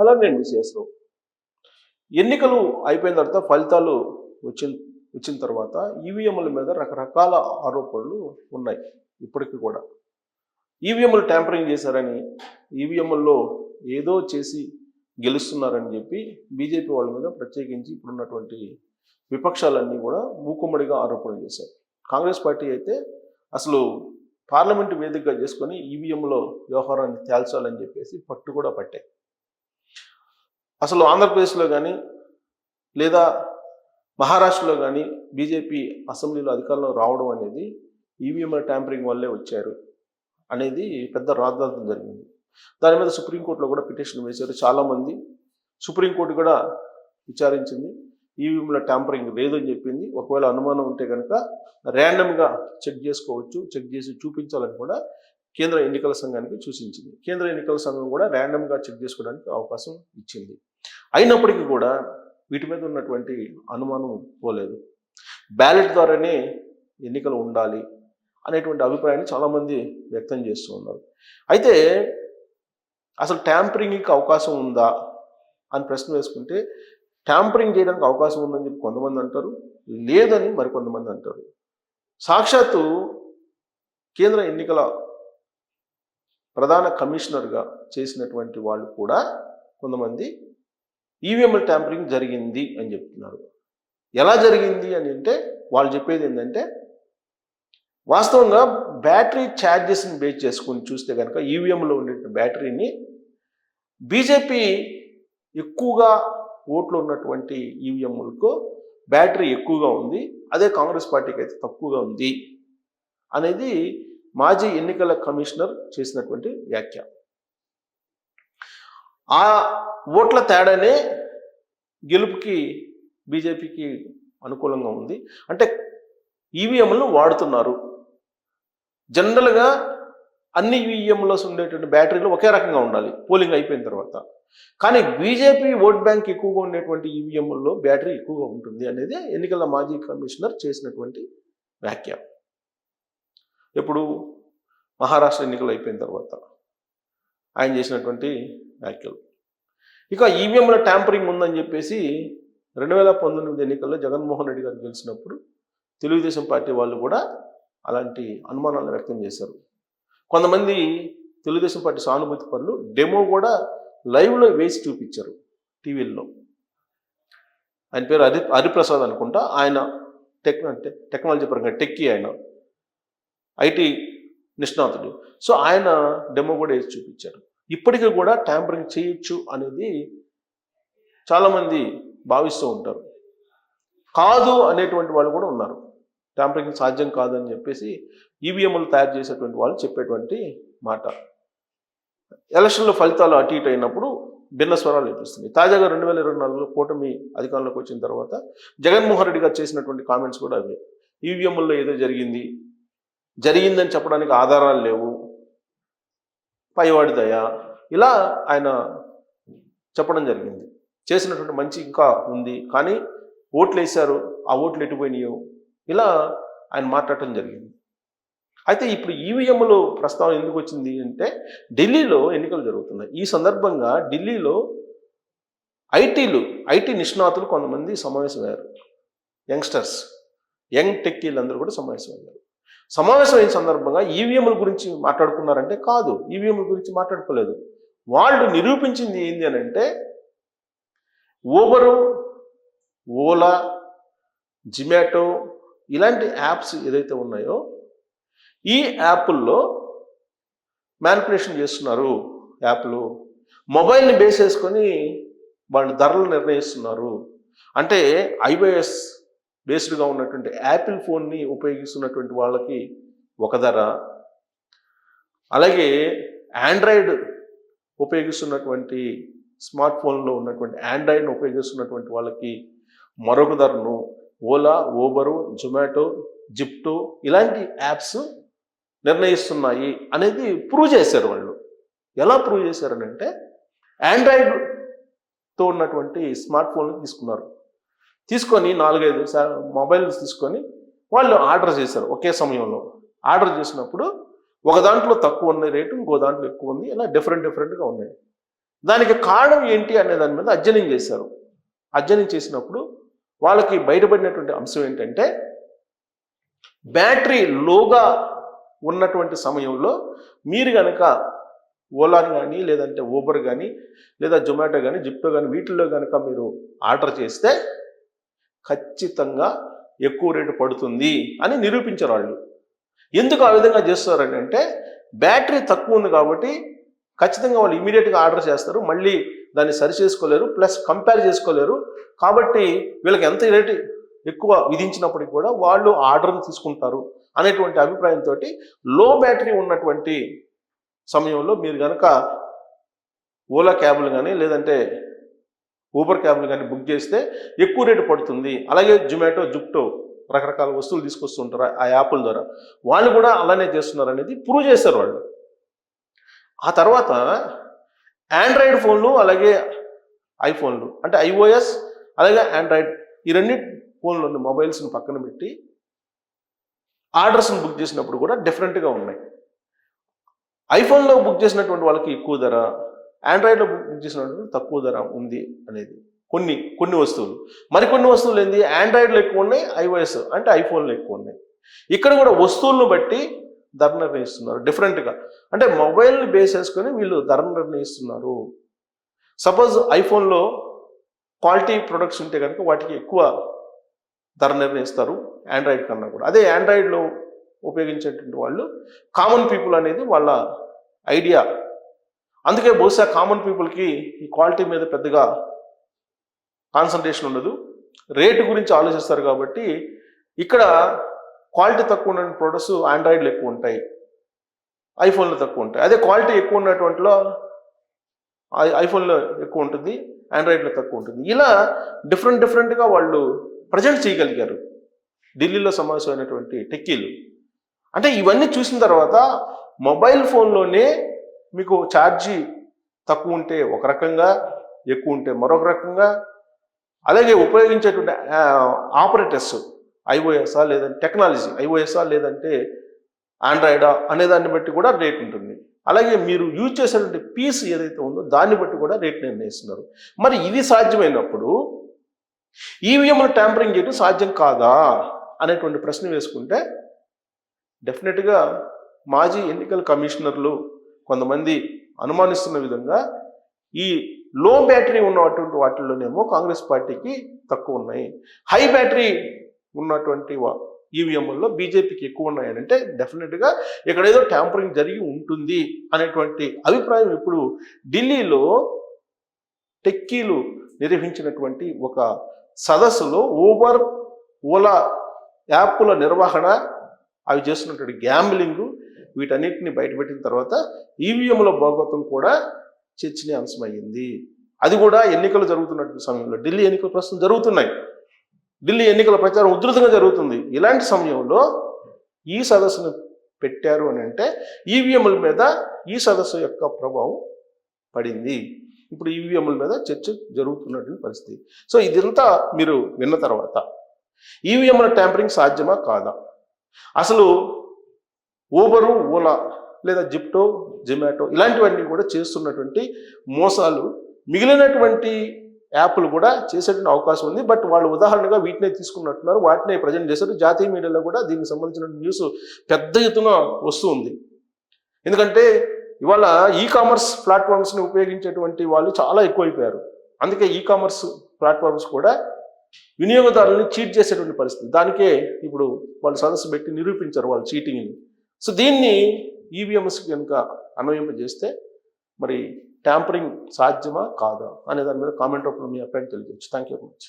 అలాగే విశేషం ఎన్నికలు అయిపోయిన తర్వాత ఫలితాలు వచ్చిన వచ్చిన తర్వాత ఈవీఎంల మీద రకరకాల ఆరోపణలు ఉన్నాయి ఇప్పటికీ కూడా. ఈవీఎంలు ట్యాంపరింగ్ చేశారని ఈవీఎంల్లో ఏదో చేసి గెలుస్తున్నారని చెప్పి బీజేపీ వాళ్ళ మీద ప్రత్యేకించి ఇప్పుడున్నటువంటి విపక్షాలన్నీ కూడా మూకుమ్మడిగా ఆరోపణలు చేశాయి. కాంగ్రెస్ పార్టీ అయితే అసలు పార్లమెంటు వేదికగా చేసుకొని ఈవీఎంలో వ్యవహారాన్ని తేల్చాలని చెప్పేసి పట్టు కూడా పట్టాయి. అసలు ఆంధ్రప్రదేశ్లో కానీ లేదా మహారాష్ట్రలో కానీ బీజేపీ అసెంబ్లీలో అధికారంలో రావడం అనేది ఈవీఎంల ట్యాంపరింగ్ వల్లే వచ్చారు అనేది పెద్ద రాద్ధాంతం జరిగింది. దాని మీద సుప్రీంకోర్టులో కూడా పిటిషన్ వేశారు. చాలామంది సుప్రీంకోర్టు కూడా విచారించింది. ఈవీఎంల ట్యాంపరింగ్ లేదని చెప్పింది. ఒకవేళ అనుమానం ఉంటే కనుక ర్యాండమ్గా చెక్ చేసుకోవచ్చు. చెక్ చేసి చూపించాలని కూడా కేంద్ర ఎన్నికల సంఘానికి సూచించింది. కేంద్ర ఎన్నికల సంఘం కూడా ర్యాండమ్గా చెక్ చేసుకోవడానికి అవకాశం ఇచ్చింది. అయినప్పటికీ కూడా వీటి మీద ఉన్నటువంటి అనుమానం పోలేదు. బ్యాలెట్ ద్వారానే ఎన్నికలు ఉండాలి అనేటువంటి అభిప్రాయాన్ని చాలామంది వ్యక్తం చేస్తూ ఉన్నారు. అయితే అసలు ట్యాంపరింగ్కి అవకాశం ఉందా అని ప్రశ్న వేసుకుంటే ట్యాంపరింగ్ చేయడానికి అవకాశం ఉందని చెప్పి కొంతమంది అంటారు లేదని మరికొంతమంది అంటారు. సాక్షాత్తు కేంద్ర ఎన్నికల ప్రధాన కమిషనర్గా చేసినటువంటి వాళ్ళు కూడా కొంతమంది ఈవీఎంల ట్యాంపరింగ్ జరిగింది అని చెప్తున్నారు. ఎలా జరిగింది అని అంటే వాళ్ళు చెప్పేది ఏంటంటే వాస్తవంగా బ్యాటరీ ఛార్జెస్ని బేస్ చేసుకుని చూస్తే కనుక ఈవీఎంలో ఉండే బ్యాటరీని బీజేపీ ఎక్కువగా ఓట్లు ఉన్నటువంటి ఈవీఎంలకు బ్యాటరీ ఎక్కువగా ఉంది అదే కాంగ్రెస్ పార్టీకి అయితే తక్కువగా ఉంది అనేది మాజీ ఎన్నికల కమిషనర్ చేసినటువంటి వ్యాఖ్య. ఆ ఓట్ల తేడానే గెలుపుకి బీజేపీకి అనుకూలంగా ఉంది. అంటే ఈవీఎంలను వాడుతున్నారు. జనరల్గా అన్ని ఈవీఎంలో ఉండేటువంటి బ్యాటరీలు ఒకే రకంగా ఉండాలి. పోలింగ్ అయిపోయిన తర్వాత. కానీ బీజేపీ ఓట్ బ్యాంక్ ఎక్కువగా ఉండేటువంటి ఈవీఎంల్లో బ్యాటరీ ఎక్కువగా ఉంటుంది అనేది ఎన్నికల మాజీ కమిషనర్ చేసినటువంటి వ్యాఖ్య ఇప్పుడు మహారాష్ట్ర ఎన్నికలు అయిపోయిన తర్వాత. ఆయన చేసినటువంటి వ్యాఖ్యలు ఇక ఈవీఎంల ట్యాంపరింగ్ ఉందని చెప్పేసి రెండు వేల పంతొమ్మిది ఎన్నికల్లో జగన్మోహన్ రెడ్డి గారు గెలిచినప్పుడు తెలుగుదేశం పార్టీ వాళ్ళు కూడా అలాంటి అనుమానాలు వ్యక్తం చేశారు. కొంతమంది తెలుగుదేశం పార్టీ సానుభూతి పనులు డెమో కూడా లైవ్లో వేసి చూపించారు టీవీల్లో. ఆయన పేరు హరి హరిప్రసాద్ అనుకుంటా. ఆయన టెక్ టెక్నాలజీ పరంగా టెక్కీ ఆయన. ఐటీ నిష్ణాతుడు. సో ఆయన డెమో కూడా వేసి చూపించారు. ఇప్పటికీ కూడా ట్యాంపరింగ్ చేయొచ్చు అనేది చాలామంది భావిస్తూ ఉంటారు. కాదు అనేటువంటి వాళ్ళు కూడా ఉన్నారు. ట్యాంపరింగ్ సాధ్యం కాదని చెప్పేసి ఈవీఎంలు తయారు చేసేటువంటి వాళ్ళు చెప్పేటువంటి మాట. ఎలక్షన్లో ఫలితాలు అటు ఇటు అయినప్పుడు భిన్న స్వరాలు వినిపిస్తున్నాయి. తాజాగా రెండు వేల ఇరవై నాలుగులో కూటమి అధికారంలోకి వచ్చిన తర్వాత జగన్మోహన్ రెడ్డి గారు చేసినటువంటి కామెంట్స్ కూడా అవే. ఈవీఎంల్లో ఏదో జరిగింది. జరిగిందని చెప్పడానికి ఆధారాలు లేవు. పైవాడి దయ. ఇలా ఆయన చెప్పడం జరిగింది. చేసినటువంటి మంచి ఇంకా ఉంది. కానీ ఓట్లు వేశారు ఆ ఓట్లు ఎటుపోయినాయో. ఇలా ఆయన మాట్లాడటం జరిగింది. అయితే ఇప్పుడు ఈవీఎంలో ప్రస్తావన ఎందుకు వచ్చింది అంటే ఢిల్లీలో ఎన్నికలు జరుగుతున్నాయి. ఈ సందర్భంగా ఢిల్లీలో ఐటీలు ఐటీ నిష్ణాతులు కొంతమంది సమావేశమయ్యారు. యంగ్స్టర్స్. యంగ్ టెక్కీలందరూ కూడా సమావేశమయ్యారు. సమావేశం అయిన సందర్భంగా ఈవీఎంల గురించి మాట్లాడుకున్నారంటే కాదు. ఈవీఎంల గురించి మాట్లాడుకోలేదు. వాళ్ళు నిరూపించింది ఏంది అని అంటే ఊబరు ఓలా జిమాటో ఇలాంటి యాప్స్ ఏదైతే ఉన్నాయో ఈ యాప్ల్లో మ్యానిపులేషన్ చేస్తున్నారు యాప్లు. మొబైల్ని బేస్ చేసుకొని వాళ్ళు ధరలు నిర్ణయిస్తున్నారు. అంటే ఐబిఎస్ బేస్డ్గా ఉన్నటువంటి యాపిల్ ఫోన్ని ఉపయోగిస్తున్నటువంటి వాళ్ళకి ఒక ధర. అలాగే ఆండ్రాయిడ్ ఉపయోగిస్తున్నటువంటి స్మార్ట్ ఫోన్లో ఉన్నటువంటి ఆండ్రాయిడ్ను ఉపయోగిస్తున్నటువంటి వాళ్ళకి మరొక ధరను ఓలా ఓబరు జొమాటో జిప్టో ఇలాంటి యాప్స్ నిర్ణయిస్తున్నాయి అనేది ప్రూవ్ చేశారు వాళ్ళు. ఎలా ప్రూవ్ చేశారనంటే ఆండ్రాయిడ్తో ఉన్నటువంటి స్మార్ట్ ఫోన్లు తీసుకున్నారు. తీసుకొని నాలుగైదు మొబైల్స్ తీసుకొని వాళ్ళు ఆర్డర్ చేశారు ఒకే సమయంలో. ఆర్డర్ చేసినప్పుడు ఒక దాంట్లో తక్కువ ఉన్న రేటు ఇంకో దాంట్లో ఎక్కువ ఉంది ఇలా డిఫరెంట్ డిఫరెంట్గా ఉన్నాయి. దానికి కారణం ఏంటి అనే దాని మీద అధ్యయనం చేశారు. అధ్యయనం చేసినప్పుడు వాళ్ళకి బయటపడినటువంటి అంశం ఏంటంటే బ్యాటరీ లోగా ఉన్నటువంటి సమయంలో మీరు కనుక ఓలా కానీ లేదంటే ఊబర్ కానీ లేదా జొమాటో కానీ జిప్టో కానీ వీటిల్లో కనుక మీరు ఆర్డర్ చేస్తే ఖచ్చితంగా ఎక్కువ రేటు పడుతుంది అని నిరూపించారు వాళ్ళు. ఎందుకు ఆ విధంగా చేస్తారని అంటే బ్యాటరీ తక్కువ ఉంది కాబట్టి ఖచ్చితంగా వాళ్ళు ఇమీడియట్గా ఆర్డర్ చేస్తారు మళ్ళీ దాన్ని సరి చేసుకోలేరు ప్లస్ కంపేర్ చేసుకోలేరు. కాబట్టి వీళ్ళకి ఎంత రేటు ఎక్కువ విధించినప్పటికీ కూడా వాళ్ళు ఆర్డర్ని తీసుకుంటారు అనేటువంటి అభిప్రాయంతో లో బ్యాటరీ ఉన్నటువంటి సమయంలో మీరు కనుక ఓలా క్యాబ్లు కానీ లేదంటే ఊబర్ క్యాబ్లు కానీ బుక్ చేస్తే ఎక్కువ రేటు పడుతుంది. అలాగే జొమాటో జుప్టో రకరకాల వస్తువులు తీసుకొస్తుంటారు ఆ యాప్ల ద్వారా. వాళ్ళు కూడా అలానే చేస్తున్నారు అనేది ప్రూవ్ చేశారు వాళ్ళు. ఆ తర్వాత ఆండ్రాయిడ్ ఫోన్లు అలాగే ఐఫోన్లు అంటే ఐఓఎస్ అలాగే ఆండ్రాయిడ్ ఈ రెండు ఫోన్లు ఉన్న మొబైల్స్ని పక్కన పెట్టి ఆర్డర్స్ని బుక్ చేసినప్పుడు కూడా డిఫరెంట్గా ఉన్నాయి. ఐఫోన్లో బుక్ చేసినటువంటి వాళ్ళకి ఎక్కువ ధర ఆండ్రాయిడ్లో బుక్ తక్కువ ధర ఉంది అనేది. కొన్ని కొన్ని వస్తువులు. మరికొన్ని వస్తువులు ఏంది? ఆండ్రాయిడ్లో ఎక్కువ ఉన్నాయి ఐఓఎస్ అంటే ఐఫోన్లు ఎక్కువ ఉన్నాయి. ఇక్కడ కూడా వస్తువులను బట్టి ధర నిర్ణయిస్తున్నారు డిఫరెంట్గా అంటే మొబైల్ని బేస్ చేసుకొని వీళ్ళు ధర నిర్ణయిస్తున్నారు. సపోజ్ ఐఫోన్లో క్వాలిటీ ప్రొడక్ట్స్ ఉంటే కనుక వాటికి ఎక్కువ ధర నిర్ణయిస్తారు ఆండ్రాయిడ్ కన్నా కూడా. అదే ఆండ్రాయిడ్లో ఉపయోగించేటువంటి వాళ్ళు కామన్ పీపుల్ అనేది వాళ్ళ ఐడియా అందుకే బహుశా కామన్ పీపుల్కి ఈ క్వాలిటీ మీద పెద్దగా కాన్సన్ట్రేషన్ ఉండదు. రేటు గురించి ఆలోచిస్తారు కాబట్టి ఇక్కడ క్వాలిటీ తక్కువ ఉన్న ప్రొడక్ట్స్ ఆండ్రాయిడ్లు ఎక్కువ ఉంటాయి. ఐఫోన్లు తక్కువ ఉంటాయి. అదే క్వాలిటీ ఎక్కువ ఉన్నటువంటిలో ఐఫోన్లో ఎక్కువ ఉంటుంది. ఆండ్రాయిడ్లో తక్కువ ఉంటుంది. ఇలా డిఫరెంట్ డిఫరెంట్గా వాళ్ళు ప్రజెంట్ చేయగలిగారు. ఢిల్లీలో సమావేశమైనటువంటి టెక్కీలు. అంటే ఇవన్నీ చూసిన తర్వాత మొబైల్ ఫోన్లోనే మీకు ఛార్జీ తక్కువ ఉంటే ఒక రకంగా ఎక్కువ ఉంటే మరొక రకంగా. అలాగే ఉపయోగించేటువంటి ఆపరేటర్స్ ఐఓఎస్ఆ లేదంటే టెక్నాలజీ ఐఓఎస్ఆ లేదంటే ఆండ్రాయిడా అనే దాన్ని బట్టి కూడా రేట్ ఉంటుంది. అలాగే మీరు యూజ్ చేసేటువంటి పీస్ ఏదైతే ఉందో దాన్ని బట్టి కూడా రేట్ నిర్ణయిస్తున్నారు. మరి ఇది సాధ్యమైనప్పుడు ఈవీఎంలు ట్యాంపరింగ్ చేయడం సాధ్యం కాదా అనేటువంటి ప్రశ్న వేసుకుంటే డెఫినెట్గా మాజీ ఎన్నికల కమిషనర్లు కొంతమంది అనుమానిస్తున్న విధంగా ఈ లో బ్యాటరీ ఉన్నటువంటి వాటిల్లోనేమో కాంగ్రెస్ పార్టీకి తక్కువ ఉన్నాయి. హై బ్యాటరీ ఉన్నటువంటి ఈవీఎంల్లో బీజేపీకి ఎక్కువ ఉన్నాయని అంటే డెఫినెట్గా ఇక్కడ ఏదో ట్యాంపరింగ్ జరిగి ఉంటుంది అనేటువంటి అభిప్రాయం ఇప్పుడు ఢిల్లీలో టెక్కీలు నిర్వహించినటువంటి ఒక సదస్సులో ఊబర్ ఓలా యాప్ల నిర్వహణ అవి చేస్తున్నటువంటి గ్యాంబ్లింగు వీటన్నిటిని బయటపెట్టిన తర్వాత ఈవీఎంల భాగవతం కూడా చర్చనీయాంశమయ్యింది అది కూడా ఎన్నికలు జరుగుతున్నటువంటి సమయంలో. ఢిల్లీ ఎన్నికలు ప్రస్తుతం జరుగుతున్నాయి. ఢిల్లీ ఎన్నికల ప్రచారం ఉధృతంగా జరుగుతుంది. ఇలాంటి సమయంలో ఈ సదస్సును పెట్టారు అని అంటే ఈవీఎంల మీద ఈ సదస్సు యొక్క ప్రభావం పడింది. ఇప్పుడు ఈవీఎంల మీద చర్చ జరుగుతున్నటువంటి పరిస్థితి. సో ఇదంతా మీరు విన్న తర్వాత ఈవీఎంల ట్యాంపరింగ్ సాధ్యమా కాదా? అసలు ఊబరు ఓలా లేదా జిప్టో జొమాటో ఇలాంటివన్నీ కూడా చేస్తున్నటువంటి మోసాలు మిగిలినటువంటి యాప్లు కూడా చేసేటువంటి అవకాశం ఉంది. బట్ వాళ్ళు ఉదాహరణగా వీటినే తీసుకున్నట్టున్నారు వాటినే ప్రజెంట్ చేశారు. జాతీయ మీడియాలో కూడా దీనికి సంబంధించిన న్యూస్ పెద్ద ఎత్తున వస్తూ ఉంది. ఎందుకంటే ఇవాళ ఈ కామర్స్ ప్లాట్ఫామ్స్ని ఉపయోగించేటువంటి వాళ్ళు చాలా ఎక్కువైపోయారు. అందుకే ఈ కామర్స్ ప్లాట్ఫామ్స్ కూడా వినియోగదారులను చీట్ చేసేటువంటి పరిస్థితి. దానికే ఇప్పుడు వాళ్ళు సదస్సు పెట్టి నిరూపించారు వాళ్ళు చీటింగ్ని. సో దీన్ని ఈవీఎంస్ కనుక అన్వయింపజేస్తే మరి ట్యాంపరింగ్ సాధ్యమా కాదా అనే దాని మీద కామెంట్ రూపంలో మీ అభిప్రాయం తెలియజేయచ్చు. Thank you very much